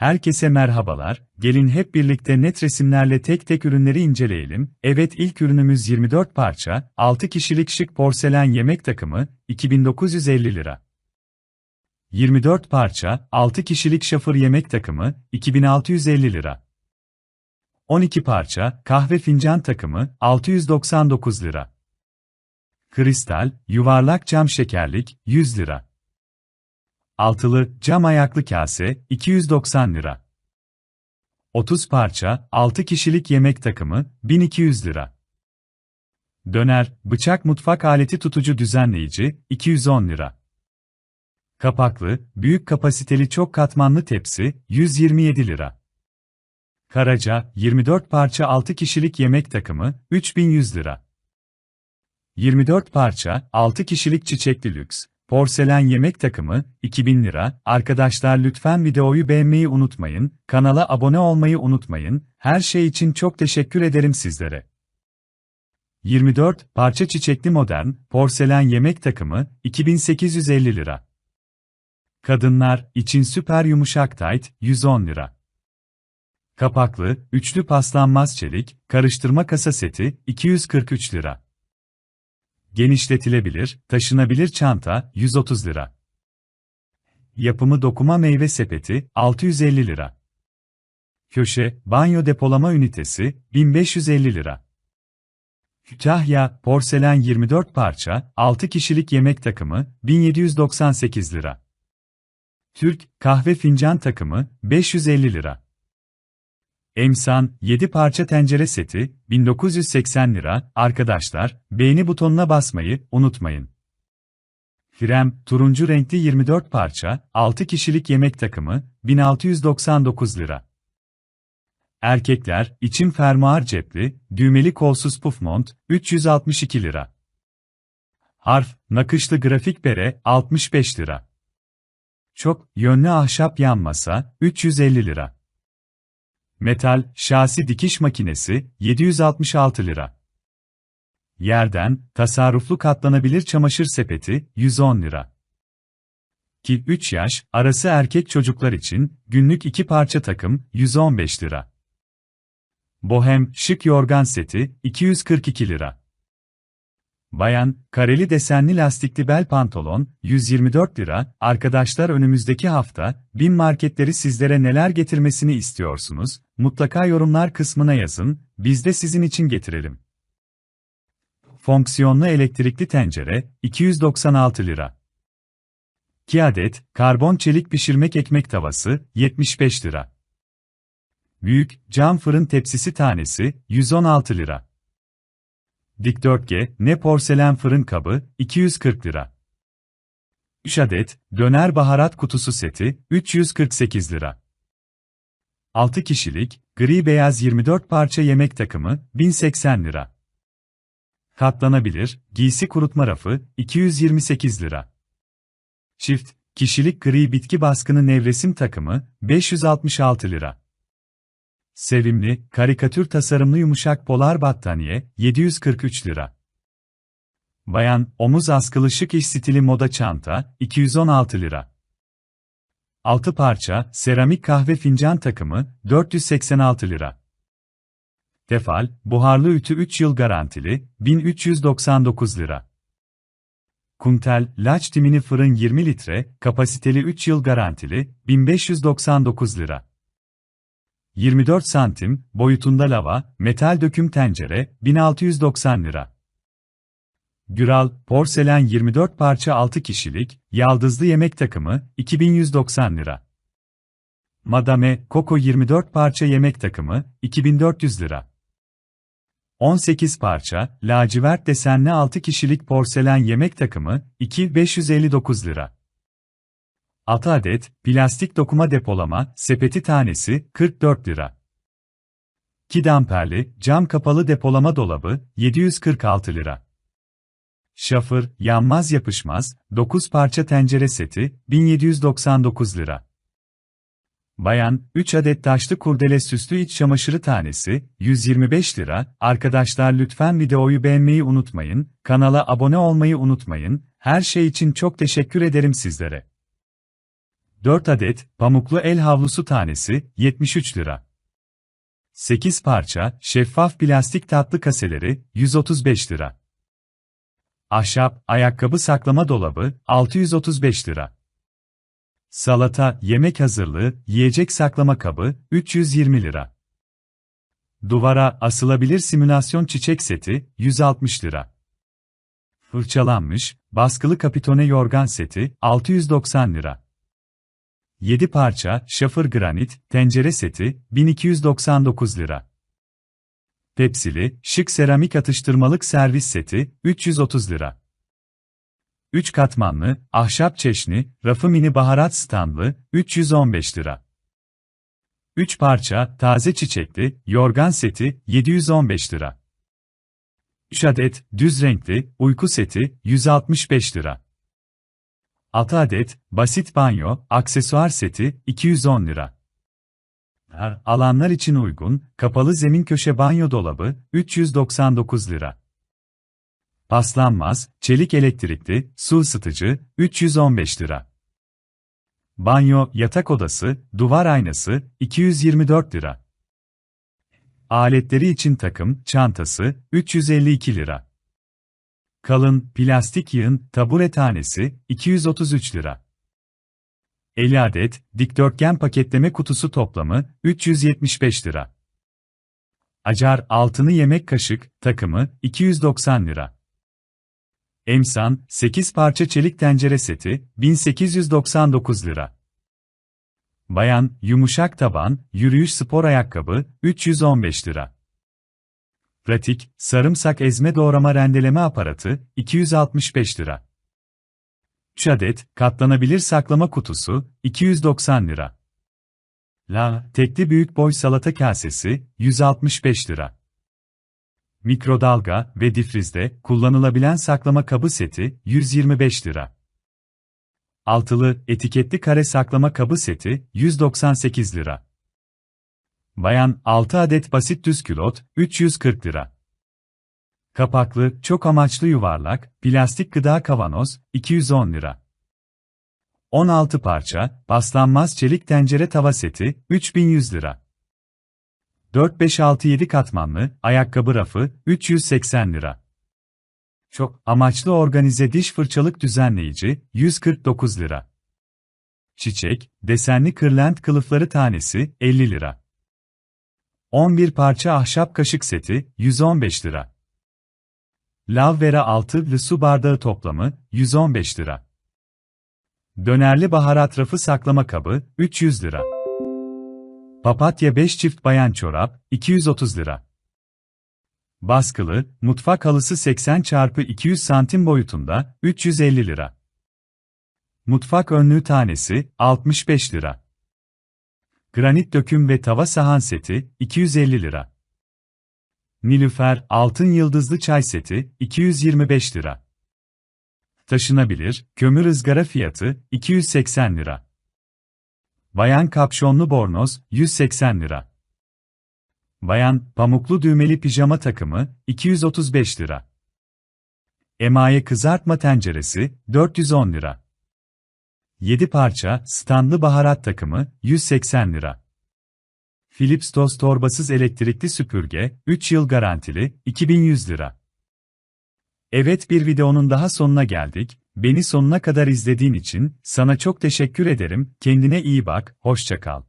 Herkese merhabalar, gelin hep birlikte net resimlerle tek tek ürünleri inceleyelim. Evet ilk ürünümüz 24 parça, 6 kişilik şık porselen yemek takımı, 2950 lira. 24 parça, 6 kişilik şafır yemek takımı, 2650 lira. 12 parça, kahve fincan takımı, 699 lira. Kristal, yuvarlak cam şekerlik, 100 lira. Altılı, cam ayaklı kase, 290 lira. 30 parça, 6 kişilik yemek takımı, 1200 lira. Döner, bıçak mutfak aleti tutucu düzenleyici, 210 lira. Kapaklı, büyük kapasiteli çok katmanlı tepsi, 127 lira. Karaca, 24 parça 6 kişilik yemek takımı, 3100 lira. 24 parça, 6 kişilik çiçekli lüks, Porselen yemek takımı, 2000 lira. Arkadaşlar lütfen videoyu beğenmeyi unutmayın, kanala abone olmayı unutmayın. Her şey için çok teşekkür ederim sizlere. 24 parça çiçekli modern porselen yemek takımı 2850 lira. Kadınlar için süper yumuşak tayt 110 lira. Kapaklı, üçlü paslanmaz çelik, karıştırma kasa seti 243 lira. Genişletilebilir, taşınabilir çanta 130 lira. Yapımı dokuma meyve sepeti 650 lira. Köşe, banyo depolama ünitesi 1550 lira. Kütahya, porselen 24 parça, 6 kişilik yemek takımı 1798 lira. Türk, kahve fincan takımı 550 lira. Emsan, 7 parça tencere seti, 1980 lira. Arkadaşlar, beğeni butonuna basmayı unutmayın. Krem, turuncu renkli 24 parça, 6 kişilik yemek takımı, 1699 lira. Erkekler, içim fermuar cepli, düğmeli kolsuz puf mont, 362 lira. Harf, nakışlı grafik bere, 65 lira. Çok, yönlü ahşap yan masa, 350 lira. Metal, şasi dikiş makinesi, 766 lira. Yerden, tasarruflu katlanabilir çamaşır sepeti, 110 lira. Ki 3 yaş, arası erkek çocuklar için, günlük 2 parça takım, 115 lira. Bohem, şık yorgan seti, 242 lira. Bayan, kareli desenli lastikli bel pantolon, 124 lira. Arkadaşlar önümüzdeki hafta, bin marketleri sizlere neler getirmesini istiyorsunuz? Mutlaka yorumlar kısmına yazın, biz de sizin için getirelim. Fonksiyonlu elektrikli tencere, 296 lira. 2 adet, karbon çelik pişirmek ekmek tavası, 75 lira. Büyük, cam fırın tepsisi tanesi, 116 lira. Dikdörtge, ne porselen fırın kabı, 240 lira. 3 adet, döner baharat kutusu seti, 348 lira. 6 kişilik, gri beyaz 24 parça yemek takımı, 1080 lira. Katlanabilir, giysi kurutma rafı, 228 lira. Çift, kişilik gri bitki baskını nevresim takımı, 566 lira. Sevimli, karikatür tasarımlı yumuşak polar battaniye, 743 lira. Bayan, omuz askılı şık iş stili moda çanta, 216 lira. 6 parça, seramik kahve fincan takımı, 486 lira. Tefal, buharlı ütü 3 yıl garantili, 1399 lira. Kuntel, laç timini fırın 20 litre, kapasiteli 3 yıl garantili, 1599 lira. 24 santim, boyutunda lava, metal döküm tencere, 1690 lira. Güral, porselen 24 parça 6 kişilik, yaldızlı yemek takımı, 2190 lira. Madame, Coco 24 parça yemek takımı, 2400 lira. 18 parça, lacivert desenli 6 kişilik porselen yemek takımı, 2559 lira. 6 adet, plastik dokuma depolama, sepeti tanesi, 44 lira. 2 damperli, cam kapalı depolama dolabı, 746 lira. Şafır, yanmaz yapışmaz, 9 parça tencere seti, 1799 lira. Bayan, 3 adet taşlı kurdele süslü iç çamaşırı tanesi, 125 lira. Arkadaşlar lütfen videoyu beğenmeyi unutmayın, kanala abone olmayı unutmayın, her şey için çok teşekkür ederim sizlere. 4 adet pamuklu el havlusu tanesi 73 lira. 8 parça şeffaf plastik tatlı kaseleri 135 lira. Ahşap ayakkabı saklama dolabı 635 lira. Salata, yemek hazırlığı, yiyecek saklama kabı 320 lira. Duvara asılabilir simülasyon çiçek seti 160 lira. Fırçalanmış, baskılı kapitone yorgan seti 690 lira. 7 parça şafır granit tencere seti 1299 lira. Tepsili, şık seramik atıştırmalık servis seti 330 lira. 3 katmanlı, ahşap çeşni, rafı mini baharat standlı 315 lira. 3 parça, taze çiçekli, yorgan seti 715 lira. 3 adet, düz renkli, uyku seti 165 lira. 6 adet, basit banyo, aksesuar seti 210 lira. Dar alanlar için uygun, kapalı zemin köşe banyo dolabı 399 lira. Paslanmaz, çelik elektrikli, su ısıtıcı 315 lira. Banyo, yatak odası, duvar aynası 224 lira. Aletleri için takım, çantası 352 lira. Kalın, plastik yığın, tabure tanesi 233 lira. 50 adet, dikdörtgen paketleme kutusu toplamı 375 lira. Acar altını yemek kaşık, takımı 290 lira. Emsan, 8 parça çelik tencere seti, 1899 lira. Bayan, yumuşak taban, yürüyüş spor ayakkabı, 315 lira. Pratik, sarımsak ezme doğrama rendeleme aparatı, 265 lira. 3 adet, katlanabilir saklama kutusu, 290 lira. La, tekli büyük boy salata kasesi, 165 lira. Mikrodalga ve difrizde kullanılabilen saklama kabı seti 125 lira. Altılı etiketli kare saklama kabı seti 198 lira. Bayan 6 adet basit düz külot 340 lira. Kapaklı çok amaçlı yuvarlak plastik gıda kavanoz 210 lira. 16 parça paslanmaz çelik tencere tava seti 3100 lira. 4-5-6-7 katmanlı, ayakkabı rafı, 380 lira. Çok amaçlı organize diş fırçalık düzenleyici, 149 lira. Çiçek, desenli kırlent kılıfları tanesi, 50 lira. 11 parça ahşap kaşık seti, 115 lira. Lavvera altılı su bardağı toplamı, 115 lira. Dönerli baharat rafı saklama kabı, 300 lira. Papatya 5 çift bayan çorap, 230 lira. Baskılı, mutfak halısı 80 x 200 santim boyutunda, 350 lira. Mutfak önlüğü tanesi, 65 lira. Granit döküm ve tava sahan seti, 250 lira. Nilüfer, altın yıldızlı çay seti, 225 lira. Taşınabilir, kömür ızgara fiyatı, 280 lira. Bayan kapşonlu bornoz, 180 lira. Bayan, pamuklu düğmeli pijama takımı, 235 lira. Emaye kızartma tenceresi, 410 lira. 7 parça, standlı baharat takımı, 180 lira. Philips toz torbasız elektrikli süpürge, 3 yıl garantili, 2100 lira. Evet bir videonun daha sonuna geldik. Beni sonuna kadar izlediğin için sana çok teşekkür ederim. Kendine iyi bak, hoşça kal.